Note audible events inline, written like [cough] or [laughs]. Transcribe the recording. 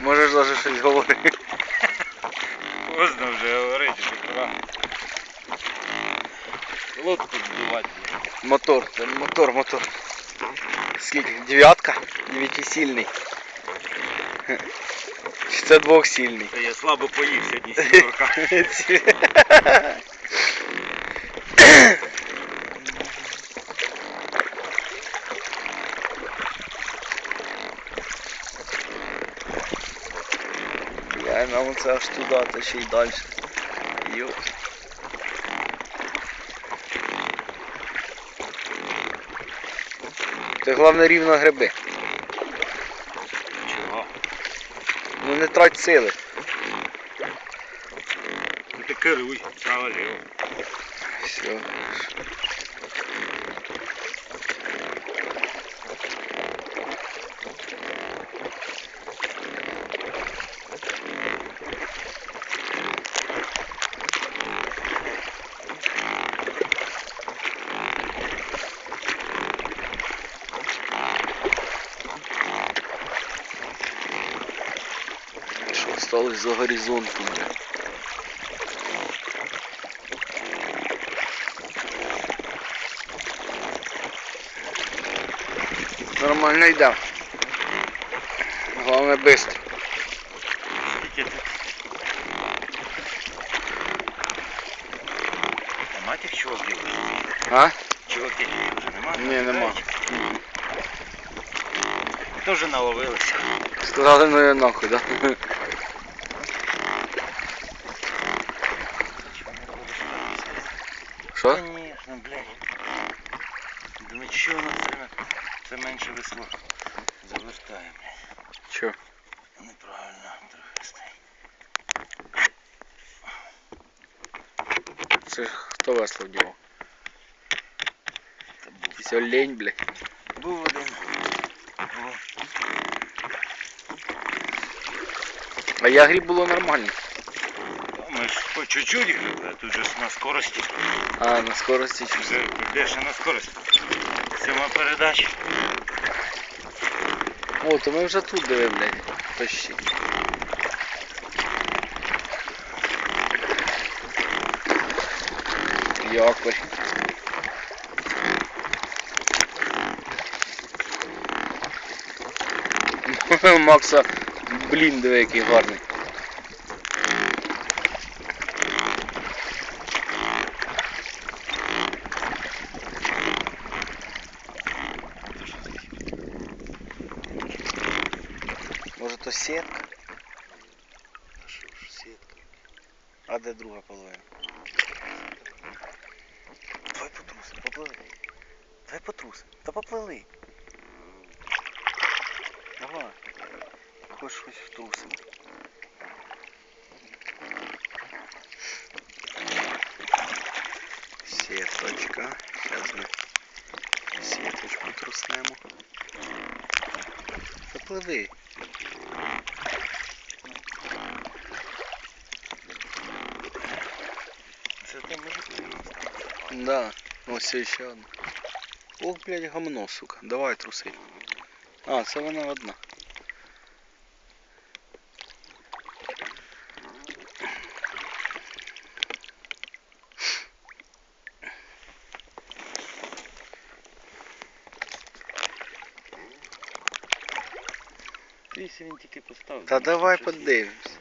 Можеш даже щось говорити. Поздно вже говорити, вже пора. Лодку збивати. Мотор, це мотор, мотор. Скільки? Дев'ятка? Дев'ятисильний. Чи це двохсильний? Та я слабо поїв сьогодні сімерка. [laughs] Я нам це аж туди, та ще й далі. Йо. Це головне рівно гриби. Чого? Ну не трать сили. Ну ти керуй, право ліво. Все. Осталось за горизонтом? Нормально йде. Головне тут? Нема тих чуваків? А? Чуваків вже нема? Ні, нема. Тоже наловилися. Сказали, ну я нахуй, да? Що? Конечно, блядь. Думаю, що у нас це, це менше весло. Завертає, блядь. Чо? Неправильно трохи стоїть. Це хто весло вдівав? Та був. Все лень, блядь. Був один. О, А я гріб було нормально. По чуть-чуть грали, а тут же на скорості. А, на скорості Вже більше на скорость. Сьома передача. О, то ми вже тут диви, блядь. Почти. Якорь. [laughs] Макса, блін, диви, який гарний. то сітка? А що ж, сітка. А де друга половина? Давай потрусим, поплили. Давай потрусим. Та поплили. Давай. Хоч хоч втрусим. Сіточка. Зараз ми сіточку труснемо. Запливи. Да, ось ще одна. Ох, блядь, гамно, сука. Давай труси. А, це вона одна. Якщо він тільки поставив. Та значить, давай щось є. подивимось.